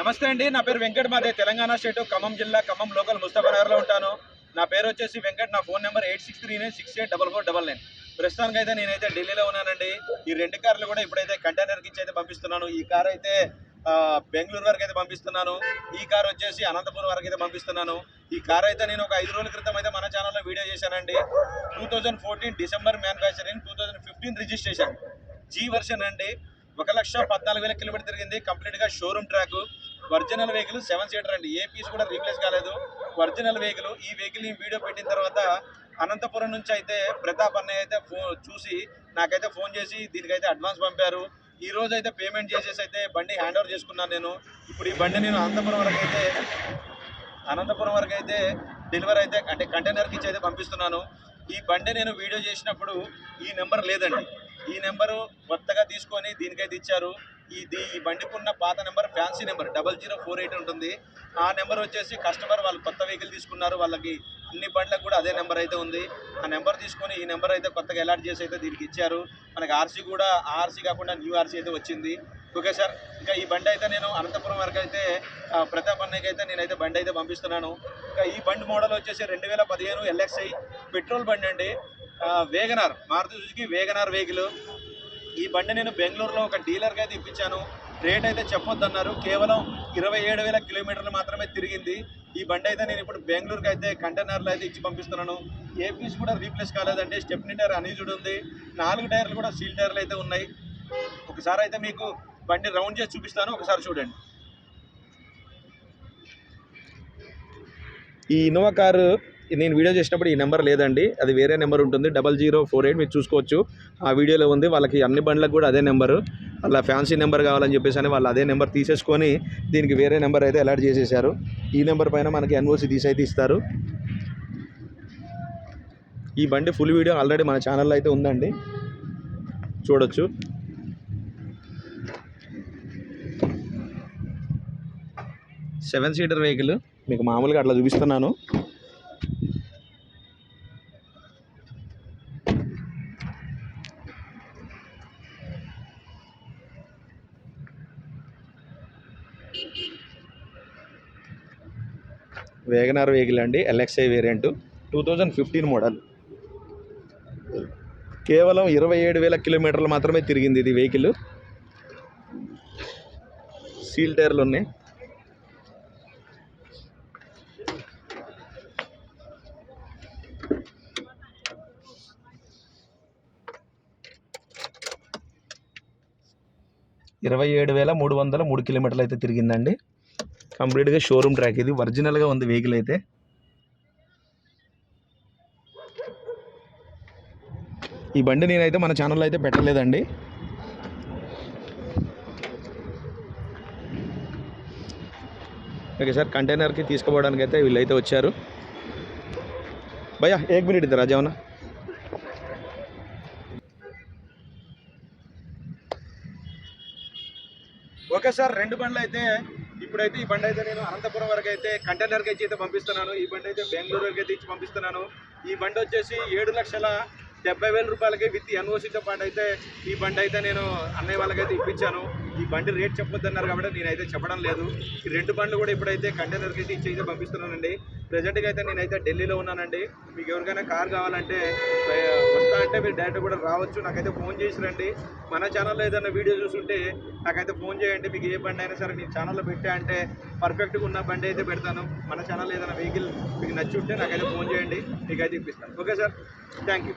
నమస్తే అండి నా పేరు వెంకట్ మాదే తెలంగాణ స్టేట్ ఖమ్మం జిల్లా ఖమ్మం లోకల్ ముస్తఫానగర్లో ఉంటాను. నా పేరు వచ్చేసి వెంకట్ నా phone number eight six three nine six eight double four double nine. ప్రస్తుతానికి అయితే నేనైతే ఢిల్లీలో ఉన్నానండి. ఈ రెండు కార్లు కూడా ఇప్పుడైతే కంటైనర్కి ఇచ్చి అయితే పంపిస్తున్నాను. ఈ కార్ అయితే బెంగళూరు వరకు అయితే పంపిస్తున్నాను. ఈ కార్ వచ్చేసి అనంతపురం వరకు అయితే పంపిస్తున్నాను. ఈ కార్ అయితే నేను ఒక ఐదు రోజుల క్రితం అయితే మన ఛానల్లో వీడియో చేశానండి. Two thousand fourteen December manufacturing two thousand fifteen registration. G version అండి. ఒక లక్ష పద్నాలుగు వేల కిలోమీటర్ తిరిగింది. కంప్లీట్గా showroom track. Original vehicle seven seater అండి. ఏ పీస్ కూడా రీప్లేస్ కాలేదు. ఒరిజినల్ వెహికల్ ఈ వెహికల్ వీడియో పెట్టిన తర్వాత అనంతపురం నుంచి అయితే ప్రతాప్ అన్నయ్య అయితే ఫోన్ చూసి నాకైతే ఫోన్ చేసి దీనికైతే అడ్వాన్స్ పంపారు. ఈ రోజు అయితే పేమెంట్ చేసేసి అయితే బండి హ్యాండ్ ఓవర్ చేసుకున్నాను నేను. ఇప్పుడు ఈ బండి నేను అనంతపురం వరకు అయితే అనంతపురం వరకు అయితే డెలివరీ అయితే అంటే కంటైనర్కి ఇచ్చి అయితే పంపిస్తున్నాను. ఈ బండి నేను వీడియో చేసినప్పుడు ఈ నెంబర్ లేదండి. ఈ నెంబరు కొత్తగా తీసుకొని దీనికైతే ఇచ్చారు. ఇది ఈ బండికి ఉన్న పాత number fancy number double zero four eight ఉంటుంది. ఆ నెంబర్ వచ్చేసి కస్టమర్ వాళ్ళు కొత్త వెహికల్ తీసుకున్నారు. వాళ్ళకి అన్ని బండ్లకు కూడా అదే నెంబర్ అయితే ఉంది. ఆ నెంబర్ తీసుకొని ఈ నెంబర్ అయితే కొత్తగా అలాట్ చేసి అయితే దీనికి ఇచ్చారు. మనకి ఆర్సీ కూడా ఆర్సీ కాకుండా న్యూ ఆర్సీ అయితే వచ్చింది. ఓకే సార్ ఇంకా ఈ బండి అయితే నేను అనంతపురం వరకు అయితే ప్రతాప్ అన్నయ్యకి అయితే నేనైతే బండి అయితే పంపిస్తున్నాను. ఇంకా ఈ బండి మోడల్ వచ్చేసి రెండు వేల పదిహేను ఎల్ఎక్స్ఐ పెట్రోల్ బండి అండి. Wagon R Maruti Suzuki Wagon R vehicle. ఈ బండి నేను బెంగళూరులో ఒక డీలర్గా అయితే ఇప్పించాను రేట్ అయితే చెప్పొద్దన్నారు. కేవలం ఇరవై ఏడు వేల కిలోమీటర్లు మాత్రమే తిరిగింది. ఈ బండి అయితే నేను ఇప్పుడు బెంగళూరుకి అయితే కంటైనర్లు అయితే ఇచ్చి పంపిస్తున్నాను. ఏ పీస్ కూడా రీప్లేస్ కాలేదండి. స్టెప్నీ టైర్ అనీజుడ్ ఉంది. నాలుగు టైర్లు కూడా సీల్ టైర్లు అయితే ఉన్నాయి. ఒకసారి అయితే మీకు బండి రౌండ్ చేసి చూపిస్తాను. ఒకసారి చూడండి. ఈ ఇన్నోవా కారు నేను వీడియో చేసినప్పుడు ఈ నెంబర్ లేదండి. అది వేరే నెంబర్ ఉంటుంది. డబల్ జీరో ఫోర్ ఎయిట్ మీరు చూసుకోవచ్చు. ఆ వీడియోలో ఉంది. వాళ్ళకి అన్ని బండ్లకు కూడా అదే నెంబరు. అలా ఫ్యాన్సీ నెంబర్ కావాలని చెప్పేసి అని వాళ్ళు అదే నెంబర్ తీసేసుకొని దీనికి వేరే నెంబర్ అయితే అలర్ట్ చేసేసారు. ఈ నెంబర్ పైన మనకి ఎన్ఓసి తీసి అయితే ఇస్తారు. ఈ బండి ఫుల్ వీడియో ఆల్రెడీ మన ఛానల్లో అయితే ఉందండి. చూడొచ్చు. Seven seater vehicle. మీకు మామూలుగా అట్లా చూపిస్తున్నాను. వేగనార్ వెహికల్ అండి LXI variant two thousand fifteen model కేవలం ఇరవై ఏడు వేల కిలోమీటర్లు మాత్రమే తిరిగింది ఇది వెహికల్ సీల్ టైర్లు ఉన్నాయి. ఇరవై ఏడు వేల మూడు వందల మూడు కిలోమీటర్లు అయితే తిరిగిందండి. కంప్లీట్గా షోరూమ్ ట్రాక్. ఇది ఒరిజినల్గా ఉంది వెహికల్ అయితే. ఈ బండి నేనైతే మన ఛానల్లో అయితే పెట్టలేదండి. ఓకే సార్ కంటైనర్కి తీసుకుపోవడానికి అయితే వీళ్ళైతే వచ్చారు. భయ్యా ఏక్ మినిట్ ఇద్దరు రాజావనా ఓకే సార్ రెండు బండ్లు అయితే ఇప్పుడైతే ఈ బండి అయితే నేను అనంతపురం వరకు అయితే కంటైనర్కి ఇచ్చి అయితే పంపిస్తున్నాను. ఈ బండి అయితే బెంగళూరు వరకు అయితే ఇచ్చి పంపిస్తున్నాను. ఈ బండి వచ్చేసి ఏడు లక్షల డెబ్బై వేల రూపాయలకి విత్ ఎన్ఓసీతో పాటు అయితే ఈ బండి అయితే నేను అన్నయ్య వాళ్ళకైతే ఇప్పించాను. ఈ బండి రేట్ చెప్పొద్దన్నారు కాబట్టి నేనైతే చెప్పడం లేదు. ఈ రెండు బండ్లు కూడా ఇప్పుడైతే కంటైనర్కి అయితే ఇచ్చి అయితే పంపిస్తున్నానండి ప్రజెంట్గా అయితే నేనైతే ఢిల్లీలో ఉన్నానండి. మీకు ఎవరికైనా కార్ కావాలంటే వస్తా అంటే మీరు డైరెక్ట్ కూడా రావచ్చు. నాకైతే ఫోన్ చేసి రండి మన ఛానల్లో ఏదైనా వీడియో చూస్తుంటే నాకైతే ఫోన్ చేయండి. మీకు ఏ బండి అయినా సరే నేను ఛానల్లో పెట్టా అంటే పర్ఫెక్ట్గా ఉన్న బండి అయితే పెడతాను. మన ఛానల్లో ఏదైనా వెహికల్ మీకు నచ్చి ఉంటే నాకైతే ఫోన్ చేయండి. మీకైతే ఇప్పిస్తాను. ఓకే సార్ థ్యాంక్ యూ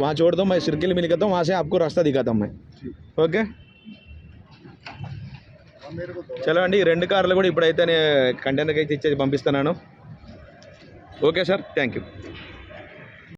वहाँ छोड़ दो मैं सर्किल में निकलता हूँ वहाँ से आपको रास्ता दिखाता हूँ मैं ఓకే अब मेरे को दो చలో అండి ఈ రెండు కార్లు కూడా ఇప్పుడైతే నేను కంటైనర్కి అయితే ఇచ్చేసి పంపిస్తున్నాను ఓకే సార్ థ్యాంక్ యూ